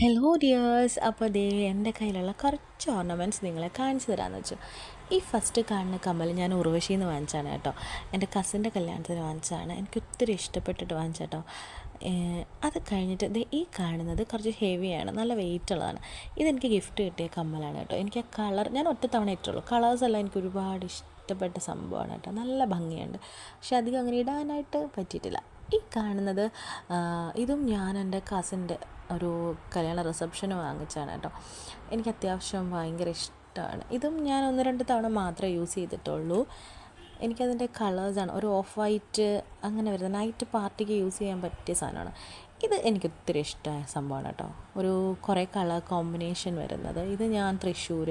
Hello dears അപ്പോൾ ദേ എന്റെ കയ്യിലുള്ള കുറച്ച് ഓർണമെന്റ്സ് നിങ്ങളെ കാണിച്ചു തരാമെന്ന് വെച്ചു. ഈ ഫസ്റ്റ് കാണുന്ന കമ്മൽ ഞാൻ ഉർവശിയിൽ നിന്ന് വാങ്ങിച്ചാണ് കേട്ടോ. എന്റെ കസിന്റെ കല്യാണത്തിന് വാങ്ങിച്ചതാണ്. എനിക്ക് ഒത്തിരി ഇഷ്ടപ്പെട്ടിട്ട് വാങ്ങിച്ച കേട്ടോ. അത് കഴിഞ്ഞിട്ട് ദേ ഈ കാണുന്നത് കുറച്ച് ഹെവിയാണ് നല്ല വെയിറ്റ് ഉള്ളതാണ്. ഇതെനിക്ക് ഗിഫ്റ്റ് കിട്ടിയ കമ്മലാണ് കേട്ടോ. എനിക്ക് ആ കളർ ഞാൻ ഒറ്റ തവണ ഇട്ടുള്ളൂ. കളേഴ്സ് എല്ലാം എനിക്ക് ഒരുപാട് ഇഷ്ടപ്പെട്ട സംഭവമാണ് കേട്ടോ. നല്ല ഭംഗിയുണ്ട്. പക്ഷെ അധികം അങ്ങനെ ഇടാനായിട്ട് പറ്റിയിട്ടില്ല. ഈ കാണുന്നത് ഇതും ഞാൻ എന്റെ കസിന്റെ ഒരു കല്യാണ റിസപ്ഷന് വാങ്ങിച്ചാണ് കേട്ടോ. എനിക്ക് അത്യാവശ്യം ഭയങ്കര ഇഷ്ടമാണ് ഇതും ഞാൻ ഒന്ന് രണ്ട് തവണ മാത്രമേ യൂസ് ചെയ്തിട്ടുള്ളൂ. എനിക്കതിന്റെ കളേഴ്സാണ് ഒരു ഓഫ് വൈറ്റ് അങ്ങനെ വരുന്നത് നൈറ്റ് പാർട്ടിക്ക് യൂസ് ചെയ്യാൻ പറ്റിയ സാധനമാണ്. ഇത് എനിക്ക് ഒത്തിരി ഇഷ്ടമായ സംഭവമാണ് കേട്ടോ. ഒരു കുറേ കളർ കോമ്പിനേഷൻ വരുന്നത്. ഇത് ഞാൻ തൃശ്ശൂർ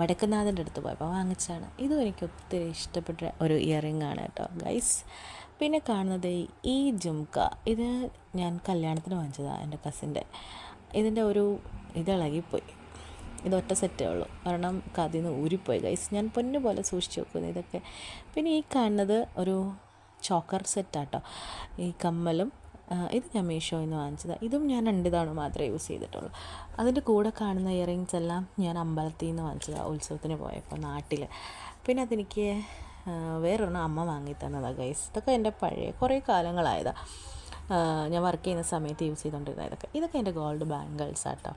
വടക്കുന്നാഥന്റെ അടുത്ത് പോയപ്പോൾ വാങ്ങിച്ചാണ് ഇതും എനിക്ക് ഒത്തിരി ഇഷ്ടപ്പെട്ട ഒരു ഇയറിംഗ് ആണ് കേട്ടോ ഗൈസ് പിന്നെ കാണുന്നത് ഈ ജുംക. ഇത് ഞാൻ കല്യാണത്തിന് വാങ്ങിച്ചതാണ് എന്റെ കസിന്റെ ഇതിന്റെ ഒരു ഇത് ഇളകിപ്പോയി. ഇത് ഒറ്റ സെറ്റേ ഉള്ളൂ. കാരണം കഥയിൽ നിന്ന് ഊരിപ്പോയി ഗൈസ് ഞാൻ പൊന്നു പോലെ സൂക്ഷിച്ച് വെക്കുന്നു ഇതൊക്കെ. പിന്നെ ഈ കാണുന്നത് ഒരു ചോക്കർ സെറ്റാട്ടോ ഈ കമ്മലും ഇത് ഞാൻ മീഷോയിൽ നിന്ന് വാങ്ങിച്ചതാണ് ഇതും ഞാൻ രണ്ട് തവണ മാത്രമേ യൂസ് ചെയ്തിട്ടുള്ളൂ. അതിന്റെ കൂടെ കാണുന്ന ഇയറിങ്സ് എല്ലാം ഞാൻ അമ്പലത്തിൽ നിന്ന് വാങ്ങിച്ചതാണ് ഉത്സവത്തിന് പോയപ്പോൾ നാട്ടിൽ. പിന്നെ അതെനിക്ക് വേറൊരെണ്ണം അമ്മ വാങ്ങി തന്നതാണ് ഗൈസ് ഇതൊക്കെ എന്റെ പഴയ കുറേ കാലങ്ങളായതാണ് ഞാൻ വർക്ക് ചെയ്യുന്ന സമയത്ത് യൂസ് ചെയ്തുകൊണ്ടിരുന്ന ഇതൊക്കെ ഇതൊക്കെ എന്റെ ഗോൾഡ് ബാംഗിൾസ് ആട്ടോ.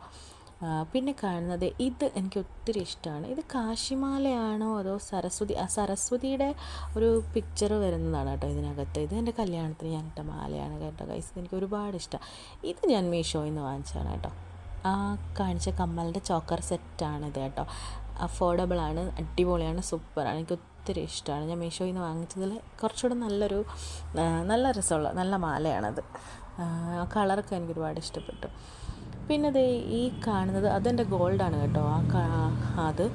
പിന്നെ കാണുന്നത് ഇത് എനിക്ക് ഒത്തിരി ഇഷ്ടമാണ്. ഇത് കാശിമാലയാണോ അതോ സരസ്വതി ആ സരസ്വതിയുടെ ഒരു പിക്ചർ വരുന്നതാണ് കേട്ടോ ഇതിനകത്ത്. ഇത് എന്റെ കല്യാണത്തിന് ഞാൻ ഇട്ട മാലയാണ് കേട്ടോ ഗൈസ് എനിക്ക് ഒരുപാട് ഇഷ്ടമാണ് ഇത് ഞാൻ മീഷോയിൽ നിന്ന് വാങ്ങിച്ചതാണ് കേട്ടോ. ആ കാണിച്ച കമ്മലിന്റെ ചോക്കർ സെറ്റാണിത് കേട്ടോ. അഫോർഡബിൾ ആണ് അടിപൊളിയാണ് സൂപ്പറാണ് എനിക്ക് ഒത്തിരി ഇഷ്ടമാണ്. ഞാൻ മീഷോയിൽ നിന്ന് വാങ്ങിച്ചതിൽ കുറച്ചുകൂടെ നല്ലൊരു നല്ല രസമുള്ള നല്ല മാലയാണത്. കളറൊക്കെ എനിക്ക് ഒരുപാട് ഇഷ്ടപ്പെട്ടു. പിന്നെ ദേ ഈ കാണുന്നത് അതെന്റെ ഗോൾഡാണ് കേട്ടോ. ആ അത്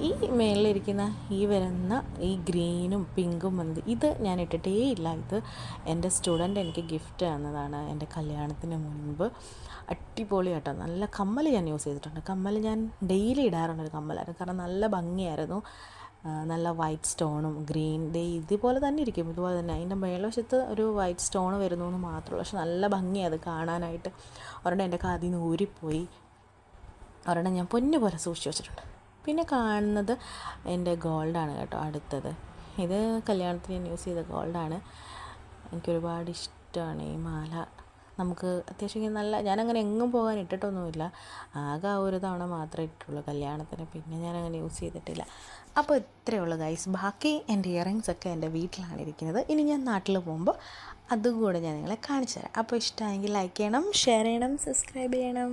ഈ മേളിലിരിക്കുന്ന ഈ വരുന്ന ഈ ഗ്രീനും പിങ്കും വന്നത് ഇത് ഞാൻ ഇട്ടിട്ടേ ഇല്ല. ഇത് എന്റെ സ്റ്റുഡന്റ് എനിക്ക് ഗിഫ്റ്റ് തന്നതാണ് എന്റെ കല്യാണത്തിന് മുൻപ്. അടിപൊളി കേട്ടോ. നല്ല കമ്മൽ ഞാൻ യൂസ് ചെയ്തിട്ടുണ്ട്. കമ്മൽ ഞാൻ ഡെയിലി ഇടാറുള്ളൊരു കമ്മലായിരുന്നു. കാരണം നല്ല ഭംഗിയായിരുന്നു. നല്ല വൈറ്റ് സ്റ്റോണും ഗ്രീൻ ഡേ ഇതുപോലെ തന്നെ ഇരിക്കും ഇതുപോലെ തന്നെ. അതിന്റെ മേൽവശത്ത് ഒരു വൈറ്റ് സ്റ്റോൺ വരുന്നു എന്ന് മാത്രമേ പക്ഷെ നല്ല ഭംഗിയാണ് അത് കാണാനായിട്ട്. ഒരെണ്ണം എന്റെ കാതിൽ നിന്ന് ഊരിപ്പോയി. ഒരെണ്ണം ഞാൻ പൊന്നു പോലെ സൂക്ഷിച്ച് വെച്ചിട്ടുണ്ട്. പിന്നെ കാണുന്നത് എന്റെ ഗോൾഡാണ് കേട്ടോ അടുത്തത്. ഇത് കല്യാണത്തിന് ഞാൻ യൂസ് ചെയ്ത ഗോൾഡാണ് എനിക്കൊരുപാട് ഇഷ്ടമാണ് ഈ മാല. നമുക്ക് അത്യാവശ്യം ഇങ്ങനെ നല്ല ഞാനങ്ങനെ എങ്ങും പോകാൻ ഇട്ടിട്ടൊന്നുമില്ല. ആകെ ആ ഒരു തവണ മാത്രമേ ഇട്ടുള്ളൂ കല്യാണത്തിന്. പിന്നെ ഞാനങ്ങനെ യൂസ് ചെയ്തിട്ടില്ല. അപ്പോൾ ഇത്രയേ ഉള്ളൂ ഗൈസ് ബാക്കി എന്റെ ഇയറിങ്സ് ഒക്കെ എന്റെ വീട്ടിലാണ് ഇരിക്കുന്നത്. ഇനി ഞാൻ നാട്ടിൽ പോകുമ്പോൾ അതും കൂടെ ഞാൻ നിങ്ങളെ കാണിച്ചു തരാം അപ്പോൾ ഇഷ്ടമായെങ്കിൽ ലൈക്ക് ചെയ്യണം ഷെയർ ചെയ്യണം സബ്സ്ക്രൈബ് ചെയ്യണം.